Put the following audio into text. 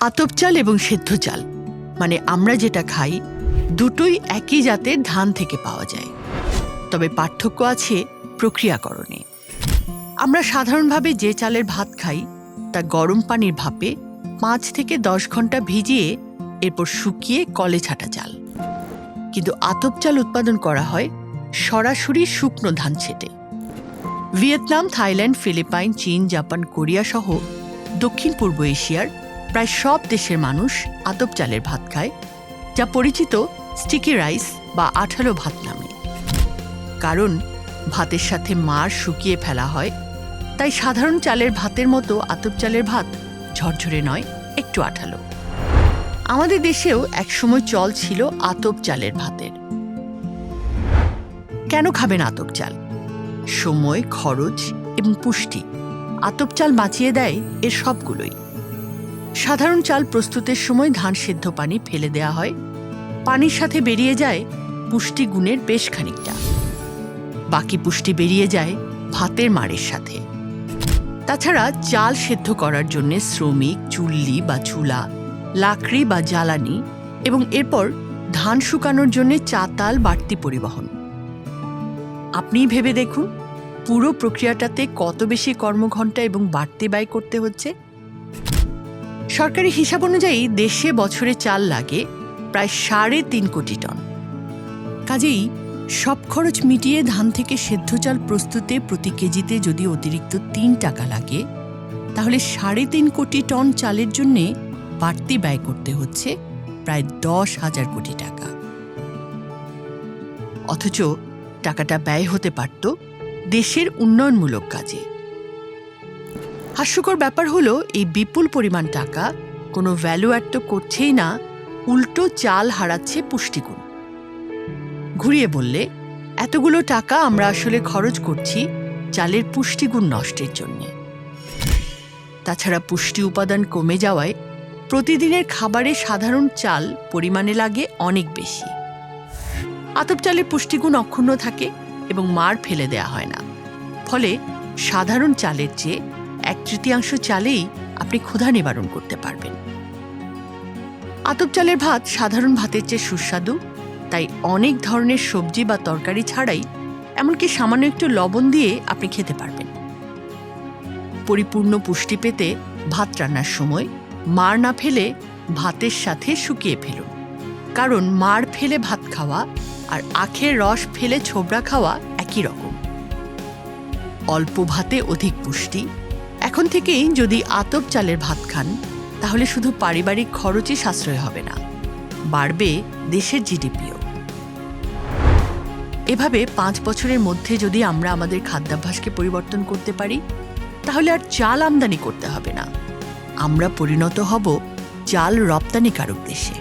আতপ চাল এবং সেদ্ধ চাল। মানে আমরা যেটা খাই, দুটোই একই জাতের ধান থেকে পাওয়া যায়। তবে পার্থক্য আছে প্রক্রিয়াকরণে। আমরা সাধারণভাবে যে চালের ভাত খাই, তা গরম পানির ভাপে পাঁচ থেকে দশ ঘণ্টা ভিজিয়ে এরপর শুকিয়ে কলে ছাটা চাল। কিন্তু আতপ চাল উৎপাদন করা হয় সরাসরি শুকনো ধান ছেটে। ভিয়েতনাম, থাইল্যান্ড, ফিলিপাইন, চীন, জাপান, কোরিয়া সহ দক্ষিণ পূর্ব এশিয়ার প্রায় সব দেশের মানুষ আতপ চালের ভাত খায়, যা পরিচিত স্টিকি রাইস বা আঠালো ভাত নামে। কারণ ভাতের সাথে মার শুকিয়ে ফেলা হয়, তাই সাধারণ চালের ভাতের মতো আতপ চালের ভাত ঝরঝরে নয়, একটু আঠালো। আমাদের দেশেও একসময় চল ছিল আতপ চালের ভাতের। কেন খাবেন আতপ চাল? সময়, খরচ এবং পুষ্টি। আতপ চাল বাঁচিয়ে দেয় এর সবগুলোই। সাধারণ চাল প্রস্তুতের সময় ধান সেদ্ধ পানি ফেলে দেয়া হয়। পানির সাথে বেরিয়ে যায় পুষ্টি গুণের বেশ খানিকটা। বাকি পুষ্টি বেরিয়ে যায় ভাতের মাড়ের সাথে। তাছাড়া চাল সেদ্ধ করার জন্য শ্রমিক, চুল্লি বা চুলা, লাকড়ি বা জ্বালানি এবং এরপর ধান শুকানোর জন্য চাতাল বাড়তি পরিবহন। আপনিই ভেবে দেখুন, পুরো প্রক্রিয়াটাতে কত বেশি কর্মঘণ্টা এবং বাড়তি ব্যয় করতে হচ্ছে। সরকারি হিসাব অনুযায়ী দেশে বছরে চাল লাগে প্রায় সাড়ে তিন কোটি টন। কাজেই সব খরচ মিটিয়ে ধান থেকে সেদ্ধ চাল প্রস্তুতে প্রতি কেজিতে যদি অতিরিক্ত তিন টাকা লাগে, তাহলে সাড়ে তিন কোটি টন চালের জন্যে বাড়তি ব্যয় করতে হচ্ছে প্রায় দশ হাজার কোটি টাকা। অথচ টাকাটা ব্যয় হতে পারত দেশের উন্নয়নমূলক কাজে। হাস্যকর ব্যাপার হলো, এই বিপুল পরিমাণ টাকা কোনো ভ্যালু অ্যাড তো করছেই না, উল্টো চাল হারাচ্ছে পুষ্টিগুণ। ঘুরিয়ে বললে, এতগুলো টাকা আমরা আসলে খরচ করছি চালের পুষ্টিগুণ নষ্টের জন্যে। তাছাড়া পুষ্টি উপাদান কমে যাওয়ায় প্রতিদিনের খাবারে সাধারণ চাল পরিমাণে লাগে অনেক বেশি। আতপ চালের পুষ্টিগুণ অক্ষুণ্ণ থাকে এবং মার ফেলে দেয়া হয় না। ফলে সাধারণ চালের চেয়ে এক তৃতীয়াংশ চালেই আপনি ক্ষুধা নিবারণ করতে পারবেন। আতপ চালের ভাত সাধারণ ভাতের চেয়ে সুস্বাদু, তাই অনেক ধরনের সবজি বা তরকারি ছাড়াই এমনকি সামান্য একটু লবণ দিয়ে আপনি খেতে পারবেন। পরিপূর্ণ পুষ্টি পেতে ভাত রান্নার সময় মার না ফেলে ভাতের সাথে শুকিয়ে ফেলুন। কারণ মার ফেলে ভাত খাওয়া আর আখের রস ফেলে ছোবড়া খাওয়া একই রকম। অল্প ভাতে অধিক পুষ্টি এখন থেকেই যদি আতপ চালের ভাত খান, তাহলে শুধু পারিবারিক খরচই সাশ্রয় হবে না, বাড়বে দেশের জিডিপিও। এভাবে পাঁচ বছরের মধ্যে যদি আমরা আমাদের খাদ্যাভ্যাসকে পরিবর্তন করতে পারি, তাহলে আর চাল আমদানি করতে হবে না। আমরা পরিণত হব চাল রপ্তানিকারক দেশে।